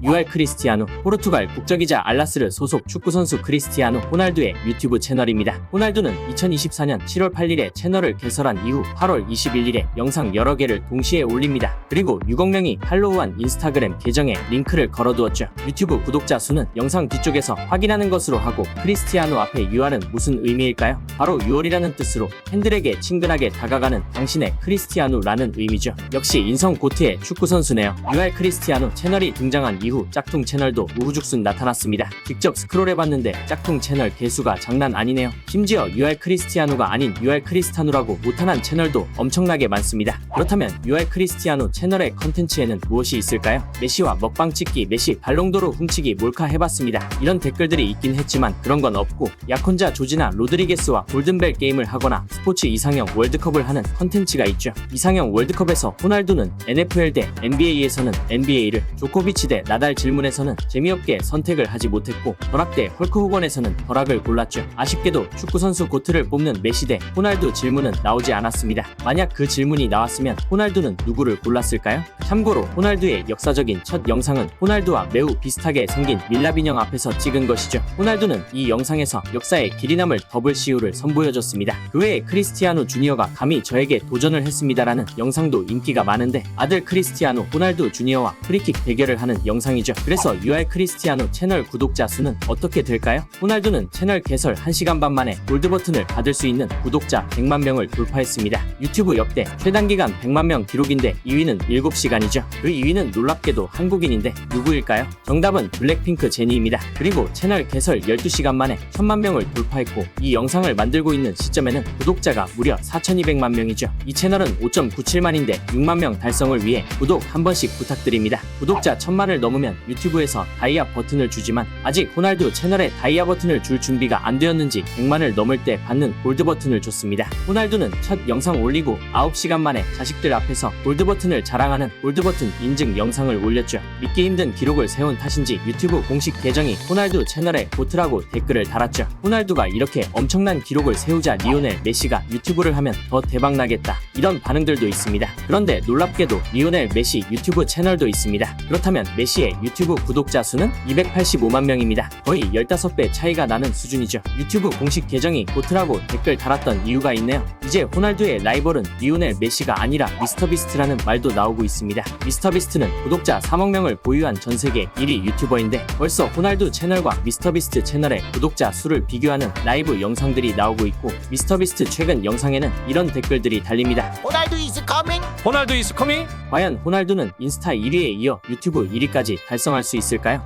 UR 크리스티아노, 포르투갈 국적이자 알라스르 소속 축구선수 크리스티아노 호날두의 유튜브 채널입니다. 호날두는 2024년 7월 8일에 채널을 개설한 이후 8월 21일에 영상 여러 개를 동시에 올립니다. 그리고 6억 명이 팔로우한 인스타그램 계정에 링크를 걸어두었죠. 유튜브 구독자 수는 영상 뒤쪽에서 확인하는 것으로 하고 크리스티아노 앞에 UR은 무슨 의미일까요? 바로 6월이라는 뜻으로 팬들에게 친근하게 다가가는 당신의 크리스티아노라는 의미죠. 역시 인성 고트의 축구선수네요. UR 크리스티아노 채널이 등장한 이후 짝퉁 채널도 우후죽순 나타났습니다. 직접 스크롤해봤는데 짝퉁 채널 개수가 장난 아니네요. 심지어 UR 크리스티아노가 아닌 UR 크리스타노라고 못한한 채널도 엄청나게 많습니다. 그렇다면 UR 크리스티아노 채널의 컨텐츠에는 무엇이 있을까요? 메시와 먹방 찍기, 메시 발롱도르 훔치기 몰카 해봤습니다. 이런 댓글들이 있긴 했지만 그런 건 없고 약혼자 조지나 로드리게스와 골든벨 게임을 하거나 스포츠 이상형 월드컵을 하는 컨텐츠가 있죠. 이상형 월드컵에서 호날두는 NFL 대 NBA에서는 NBA를, 조코비치 대 나달 질문에서는 재미없게 선택을 하지 못했고 버락 대 헐크 호건에서는 버락을 골랐죠. 아쉽게도 축구 선수 고트를 뽑는 메시 대 호날두 질문은 나오지 않았습니다. 만약 그 질문이 나왔으면 호날두는 누구를 골랐을까요? 참고로 호날두의 역사적인 첫 영상은 호날두와 매우 비슷하게 생긴 밀랍 인형 앞에서 찍은 것이죠. 호날두는 이 영상에서 역사의 길이 남을 더블 시우를 선보여줬습니다. 그 외에 크리스티아노 주니어가 감히 저에게 도전을 했습니다라는 영상도 인기가 많은데 아들 크리스티아노 호날두 주니어와 프리킥 대결을 하는 영상 이죠. 그래서 UR 크리스티아노 채널 구독자 수는 어떻게 될까요? 호날두는 채널 개설 1시간 반 만에 골드 버튼을 받을 수 있는 구독자 100만 명을 돌파했습니다. 유튜브 역대 최단 기간 100만 명 기록인데 2위는 7시간이죠. 그 2위는 놀랍게도 한국인인데 누구일까요? 정답은 블랙핑크 제니입니다. 그리고 채널 개설 12시간 만에 1000만 명을 돌파했고 이 영상을 만들고 있는 시점에는 구독자가 무려 4200만 명이죠. 이 채널은 5.97만인데 6만 명 달성을 위해 구독 한 번씩 부탁드립니다. 구독자 1000만을 넘 으면 유튜브에서 다이아 버튼을 주지만 아직 호날두 채널에 다이아 버튼을 줄 준비가 안 되었는지 100만을 넘을 때 받는 골드 버튼을 줬습니다. 호날두는 첫 영상 올리고 9시간 만에 자식들 앞에서 골드 버튼을 자랑하는 골드 버튼 인증 영상을 올렸죠. 믿기 힘든 기록을 세운 탓인지 유튜브 공식 계정이 호날두 채널에 고트라고 댓글을 달았죠. 호날두가 이렇게 엄청난 기록을 세우자 리오넬 메시가 유튜브를 하면 더 대박 나겠다. 이런 반응들도 있습니다. 그런데 놀랍게도 리오넬 메시 유튜브 채널도 있습니다. 그렇다면 메시의 유튜브 구독자 수는 285만 명입니다. 거의 15배 차이가 나는 수준이죠. 유튜브 공식 계정이 고트라고 댓글 달았던 이유가 있네요. 이제 호날두의 라이벌은 리오넬 메시가 아니라 미스터비스트라는 말도 나오고 있습니다. 미스터비스트는 구독자 3억 명을 보유한 전 세계 1위 유튜버인데 벌써 호날두 채널과 미스터비스트 채널의 구독자 수를 비교하는 라이브 영상들이 나오고 있고 미스터비스트 최근 영상에는 이런 댓글들이 달립니다. 호날두 is coming. 호날두 이스 커밍? 과연 호날두는 인스타 1위에 이어 유튜브 1위까지 달성할 수 있을까요?